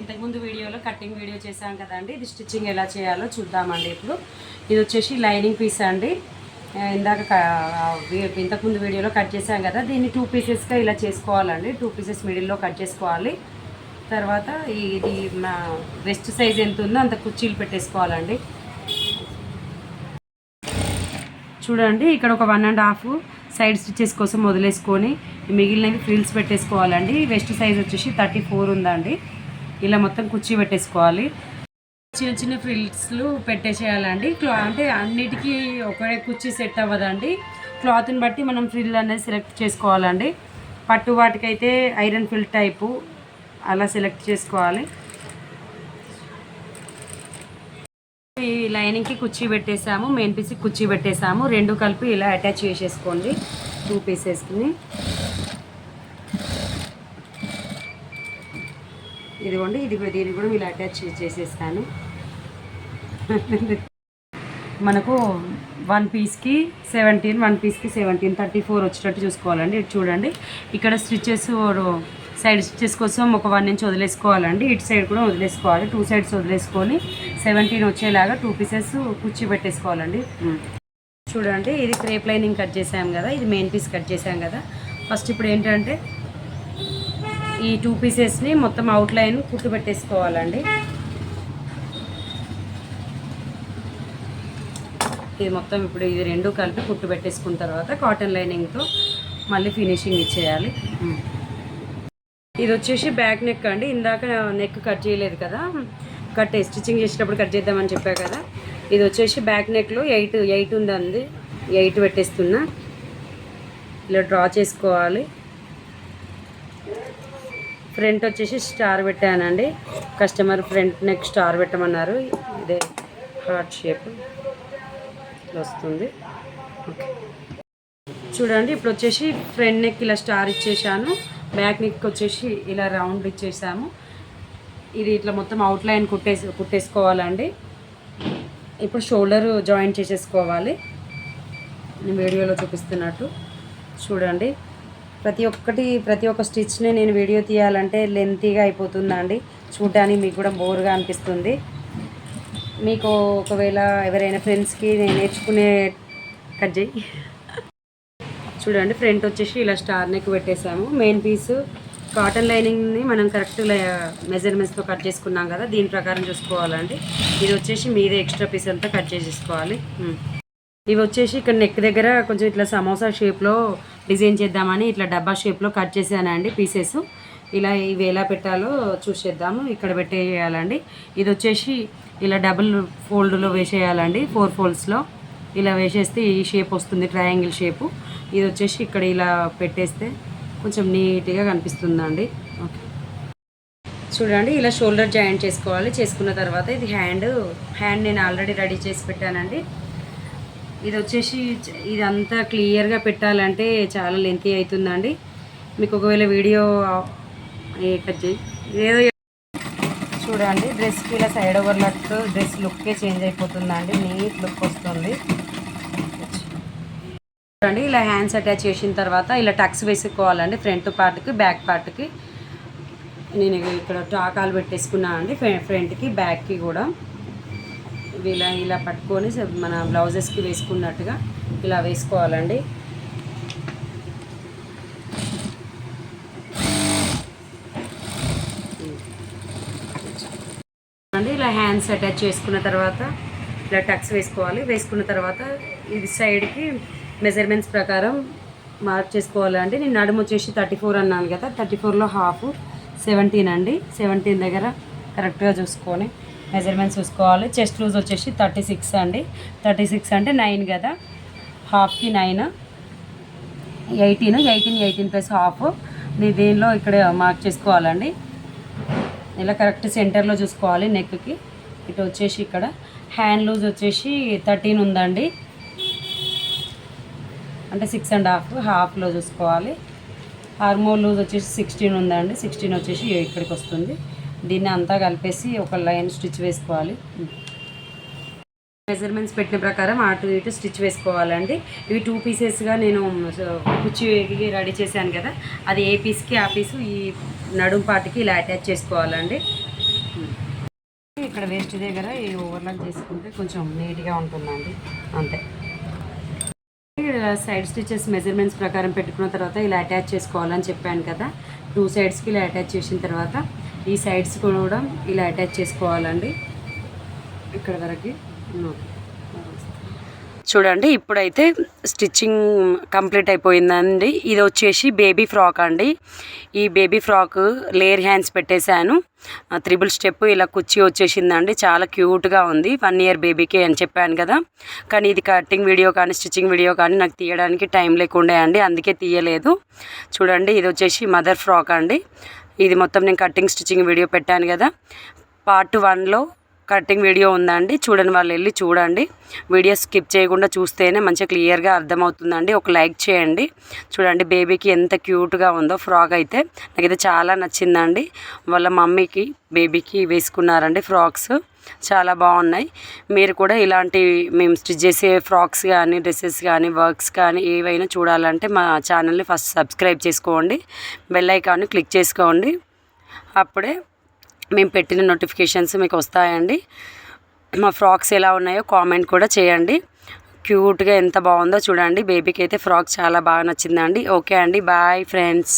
ఇంతకుముందు వీడియోలో cutting video చేశాం కదండి ఇది స్టిచ్చింగ్ ఎలా చేయాలో చూద్దామండి ఇప్పుడు. ఇది వచ్చేసి లైనింగ్ పీస్ అండి. ఇందాక ఇంతకుముందు వీడియోలో కట్ చేశాం కదా. దీన్ని టూ పీసెస్గా ఇలా చేసుకోవాలండి. టూ పీసెస్ మిడిల్లో కట్ చేసుకోవాలి. తర్వాత ఇది మా వెస్ట్ సైజ్ ఎంత ఉందో అంత కుర్చీలు పెట్టేసుకోవాలండి. చూడండి ఇక్కడ ఒక one and half side stitches కోసం వదిలేసుకొని మిగిలినవి ఫ్రిల్స్ పెట్టేసుకోవాలండి. వెస్ట్ సైజ్ వచ్చేసి థర్టీ ఫోర్ ఉందండి. ఇలా మొత్తం కుర్చీ పెట్టేసుకోవాలి. చిన్న చిన్న ఫ్రిల్స్లు పెట్టేసేయాలండి. క్లా అంటే అన్నిటికీ ఒకే కుర్చీ సెట్ అవ్వదండి. క్లాత్ని బట్టి మనం ఫ్రిల్ అనేది సెలెక్ట్ చేసుకోవాలండి. పట్టు వాటికైతే ఐరన్ ఫిల్ టైపు అలా సెలెక్ట్ చేసుకోవాలి. ఈ లైనింగ్కి కుర్చీ పెట్టేసాము. మెయిన్ పీస్కి కుర్చీ పెట్టేసాము. రెండు కలిపి ఇలా అటాచ్ చేసేసుకోండి. టూ పీసెస్ని ఇదిగోండి ఇది దీన్ని కూడా ఇలా అటాచ్ చేసేసాను మనకు వన్ పీస్కి సెవెంటీన్ వన్ పీస్కి సెవెంటీన్ థర్టీ ఫోర్ వచ్చేటట్టు చూసుకోవాలండి. ఇటు చూడండి ఇక్కడ స్టిచెస్ సైడ్ స్టిచెస్ కోసం ఒక వన్ ఇంచ్ వదిలేసుకోవాలండి. ఇటు సైడ్ కూడా వదిలేసుకోవాలి. టూ సైడ్స్ వదిలేసుకొని సెవెంటీన్ వచ్చేలాగా టూ పీసెస్ కుర్చీ పెట్టేసుకోవాలండి. చూడండి ఇది క్రేప్ లైనింగ్ కట్ చేసాం కదా ఇది మెయిన్ పీస్ కట్ చేసాం కదా. ఫస్ట్ ఇప్పుడు ఏంటంటే ఈ టూ పీసెస్ని మొత్తం అవుట్ లైన్ కుట్టు పెట్టేసుకోవాలండి ఇది మొత్తం ఇప్పుడు ఇది రెండు కలిపి కుట్టు పెట్టేసుకున్న తర్వాత కాటన్ లైనింగ్తో మళ్ళీ ఫినిషింగ్ ఇచ్చేయాలి. ఇది వచ్చేసి బ్యాక్ నెక్ అండి. ఇందాక నెక్ కట్ చేయలేదు కదా. కట్ స్టిచ్చింగ్ చేసేటప్పుడు కట్ చేద్దామని చెప్పా కదా. ఇది వచ్చేసి బ్యాక్ నెక్లో ఎయిట్ ఎయిట్ ఉందండి. ఎయిట్ పెట్టేస్తున్నా. ఇలా డ్రా చేసుకోవాలి. ఫ్రంట్ వచ్చేసి స్టార్ పెట్టానండి. కస్టమర్ ఫ్రంట్ నెక్ స్టార్ పెట్టమన్నారు. ఇదే హార్ట్ షేప్ వస్తుంది. ఓకే. చూడండి ఇప్పుడు వచ్చేసి ఫ్రంట్ నెక్ ఇలా స్టార్ ఇచ్చేసాను. బ్యాక్ నెక్ వచ్చేసి ఇలా రౌండ్ ఇచ్చేసాము. ఇది ఇట్లా మొత్తం అవుట్లైన్ కుట్టేసి కుట్టేసుకోవాలండి. ఇప్పుడు షోల్డర్ జాయింట్ చేసేసుకోవాలి. నేను వీడియోలో చూపిస్తున్నట్టు. చూడండి. ప్రతి ఒక్కటి ప్రతి ఒక్క స్టిచ్ని నేను వీడియో తీయాలంటే లెంతీగా అయిపోతుందండి చూడడానికి మీకు కూడా బోర్గా అనిపిస్తుంది. మీకు ఒకవేళ ఎవరైనా ఫ్రెండ్స్కి నేను నేర్చుకునే కట్ చేయి. చూడండి ఫ్రంట్ వచ్చేసి ఇలా స్టార్ నెక్ పెట్టేసాము మెయిన్ పీస్ కాటన్ లైనింగ్ని మనం కరెక్ట్ మెజర్మెంట్స్తో కట్ చేసుకున్నాం కదా దీని ప్రకారం చూసుకోవాలండి. ఇది వచ్చేసి మీదే ఎక్స్ట్రా పీస్ అంతా కట్ చేసేసుకోవాలి. ఇవి వచ్చేసి ఇక్కడ నెక్ దగ్గర కొంచెం ఇట్లా సమోసా షేప్లో డిజైన్ చేద్దామని ఇట్లా డబ్బా షేప్లో కట్ చేశానండి పీసెస్ ఇలా ఇవి ఎలా పెట్టాలో చూసేద్దాము. ఇక్కడ పెట్టేయాలండి. ఇది వచ్చేసి ఇలా డబుల్ ఫోల్డ్లో వేసేయాలండి ఫోర్ ఫోల్డ్స్లో ఇలా వేసేస్తే ఈ షేప్ వస్తుంది ట్రయాంగిల్ షేపు ఇది వచ్చేసి ఇక్కడ ఇలా పెట్టేస్తే కొంచెం నీట్గా కనిపిస్తుందండి. ఓకే చూడండి ఇలా షోల్డర్ జాయింట్ చేసుకోవాలి. చేసుకున్న తర్వాత ఇది హ్యాండ్ హ్యాండ్ నేను ఆల్రెడీ రెడీ చేసి పెట్టానండి. ఇది వచ్చేసి ఇదంతా క్లియర్గా పెట్టాలంటే చాలా లెంతీ అవుతుందండి మీకు ఒకవేళ వీడియో కట్ చేయి. ఏదో చూడండి డ్రెస్కి ఇలా సైడ్ ఓవర్లట్టు డ్రెస్ లుక్కే చేంజ్ అయిపోతుందండి. నీట్ లుక్ వస్తుంది. చూడండి ఇలా హ్యాండ్స్ అటాచ్ చేసిన తర్వాత ఇలా టక్స్ వేసుకోవాలండి ఫ్రంట్ పార్ట్కి బ్యాక్ పార్ట్కి. నేను ఇక్కడ టాకాలు పెట్టేసుకున్నాను అండి ఫ్రంట్కి బ్యాక్కి కూడా. ఇవి ఇలా ఇలా పట్టుకొని మన బ్లౌజెస్కి వేసుకున్నట్టుగా ఇలా వేసుకోవాలండి. అండి ఇలా హ్యాండ్స్ అటాచ్ చేసుకున్న తర్వాత ఇలా టక్స్ వేసుకోవాలి. వేసుకున్న తర్వాత ఇది సైడ్కి మెజర్మెంట్స్ ప్రకారం మార్క్ చేసుకోవాలండి నేను నడుము వచ్చేసి థర్టీ ఫోర్ అన్నాను కదా థర్టీ ఫోర్లో హాఫ్ సెవెంటీన్ అండి. సెవెంటీన్ దగ్గర కరెక్ట్గా చూసుకొని మెజర్మెంట్స్ చూసుకోవాలి. చెస్ట్ లూజ్ వచ్చేసి థర్టీ సిక్స్ అండి. థర్టీ సిక్స్ అంటే నైన్ కదా. హాఫ్కి nine. Eighteen. Eighteen eighteen plus half. దీనిలో ఇక్కడ మార్క్ చేసుకోవాలండి. ఇలా కరెక్ట్ సెంటర్లో చూసుకోవాలి నెక్కి. ఇటు వచ్చేసి ఇక్కడ. హ్యాండ్ లూజ్ వచ్చేసి థర్టీన్ ఉందండి. అంటే సిక్స్ అండ్ హాఫ్. హాఫ్లో చూసుకోవాలి. హార్మోన్ లూజ్ వచ్చేసి సిక్స్టీన్ ఉందండి. సిక్స్టీన్ వచ్చేసి ఇక్కడికి వస్తుంది. దీన్ని అంతా కలిపేసి ఒక లైన్ స్టిచ్ వేసుకోవాలి. మెజర్మెంట్స్ పెట్టిన ప్రకారం అటు ఇటు స్టిచ్ వేసుకోవాలండి. ఇవి టూ పీసెస్గా నేను కుచ్చి రెడీ చేశాను కదా. అది ఏ పీస్కి ఆ పీసు ఈ నడుం పాటికి ఇలా అటాచ్ చేసుకోవాలండి. ఇక్కడ వేస్ట్ దగ్గర ఈ ఓవర్లాక్ చేసుకుంటే కొంచెం నీట్గా ఉంటుందండి. అంతే. సైడ్ స్టిచెస్ మెజర్మెంట్స్ ప్రకారం పెట్టుకున్న తర్వాత ఇలా అటాచ్ చేసుకోవాలని చెప్పాను కదా. టూ సైడ్స్కి ఇలా అటాచ్ చేసిన తర్వాత ఈ సైడ్స్ కూడా ఇలా అటాచ్ చేసుకోవాలండి. ఇక్కడ వరకు చూడండి ఇప్పుడైతే స్టిచ్చింగ్ కంప్లీట్ అయిపోయిందండి. ఇది వచ్చేసి బేబీ ఫ్రాక్ అండి. ఈ బేబీ ఫ్రాక్ లేయర్ హ్యాండ్స్ పెట్టేశాను. త్రిబుల్ స్టెప్ ఇలా కుచ్చి వచ్చేసిందండి. చాలా క్యూట్గా ఉంది. వన్ ఇయర్ బేబీకి అని చెప్పాను కదా. కానీ ఇది కటింగ్ వీడియో కానీ స్టిచ్చింగ్ వీడియో కానీ నాకు తీయడానికి టైం లేకుండా అండి. అందుకే తీయలేదు. చూడండి ఇది వచ్చేసి మదర్ ఫ్రాక్ అండి. ఇది మొత్తం నేను కటింగ్ స్టిచ్చింగ్ వీడియో పెట్టాను కదా. పార్ట్ వన్లో కటింగ్ వీడియో ఉందండి. చూడని వాళ్ళు వెళ్ళి చూడండి. వీడియో స్కిప్ చేయకుండా చూస్తేనే మంచిగా క్లియర్గా అర్థమవుతుందండి. ఒక లైక్ చేయండి. చూడండి బేబీకి ఎంత క్యూట్గా ఉందో ఫ్రాక్ అయితే. నాకైతే చాలా నచ్చిందండి. వాళ్ళ మమ్మీకి బేబీకి వేసుకున్నారండి ఫ్రాక్స్. చాలా బాగున్నాయి. మీరు కూడా ఇలాంటి మేము స్టిచ్ చేసే ఫ్రాక్స్ కానీ డ్రెస్సెస్ కానీ వర్క్స్ కానీ ఏవైనా చూడాలంటే మా ఛానల్ని ఫస్ట్ సబ్స్క్రైబ్ చేసుకోండి. బెల్ ఐకాన్ని క్లిక్ చేసుకోండి. అప్పుడే మేము పెట్టిన నోటిఫికేషన్స్ మీకు వస్తాయండి. మా ఫ్రాక్స్ ఎలా ఉన్నాయో కామెంట్ కూడా చేయండి. క్యూట్గా ఎంత బాగుందో చూడండి. బేబీకి అయితే ఫ్రాక్ చాలా బాగా నచ్చిందండి. ఓకే అండి. Bye friends.